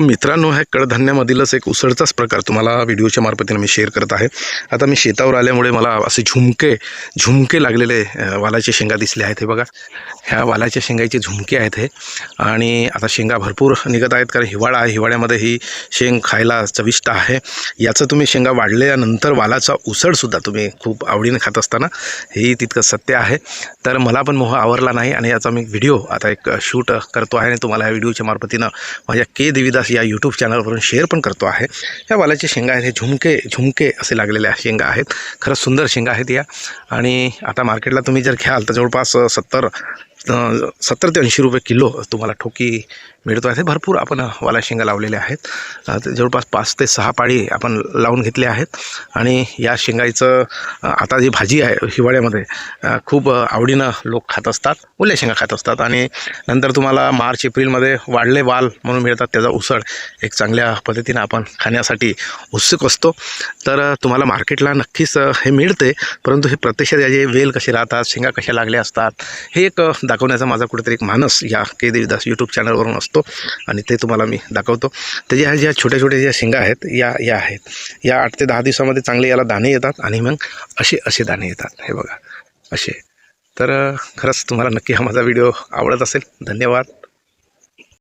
मित्रांनो ह्या कडधान्यामधीलच एक उसळचाच प्रकार तुम्हाला व्हिडिओच्या मार्फतीनं मी शेअर करत आहे. आता मी शेतावर आल्यामुळे मला असे झुमके झुमके लागलेले वालाचे शेंगा दिसले आहेत हे बघा. ह्या वालाच्या शेंगाचे झुमके आहेत हे. आणि आता शेंगा भरपूर निघत आहेत कारण हिवाळा आहे. हिवाळ्यामध्ये ही शेंग खायला चविष्ट आहे. याचं तुम्ही शेंगा वाढल्यानंतर वालाचा उसळसुद्धा तुम्ही खूप आवडीने खात असताना हे तितकं सत्य आहे. तर मला पण मोह आवरला नाही आणि याचा मी व्हिडिओ आता एक शूट करतो आहे आणि तुम्हाला या व्हिडिओच्या मार्फतीनं माझ्या के देवीदास या यूट्यूब चॅनलवरून शेअर पण करतो आहे. या वालाचे शेंगा आहेत हे झुमके झुमके असे लागलेल्या शेंगा आहेत. खरंच सुंदर शेंगा आहेत या. आणि आता मार्केटला तुम्ही जर घ्याल तर जवळपास सत्तर सत्तर ते ऐंशी रुपये किलो तुम्हाला ठोकी मिळतो आहे. भरपूर आपण वाला शेंगा लावलेल्या आहेत. जवळपास पाच ते सहा पाळी आपण लावून घेतले आहेत. आणि या शेंगाईचं आता जी भाजी आहे हिवाळ्यामध्ये खूप आवडीनं लोक खात असतात ओल्या शेंगा खात असतात. आणि नंतर तुम्हाला मार्च एप्रिलमध्ये वाढले वाल म्हणून मिळतात. त्याचा उसळ एक चांगल्या पद्धतीनं आपण खाण्यासाठी उत्सुक असतो. तर तुम्हाला मार्केटला नक्कीच हे मिळते. परंतु हे प्रत्यक्षात याचे वेल कसे राहतात शेंगा कशा लागल्या असतात हे एक दाखवण्याचा माझा कुठेतरी एक मानस या के देवीदास यूट्यूब चॅनलवरून असतो. आणि ते तुम्हाला मी दाखवतो. त्याच्या ह्या ज्या छोट्या छोट्या ज्या शेंगा आहेत या या आहेत. या आठ ते दहा दिवसामध्ये चांगले याला दाणे येतात आणि मग असे असे दाणे येतात. हे बघा असे. तर खरंच तुम्हाला नक्की हा माझा व्हिडिओ आवडत असेल. धन्यवाद.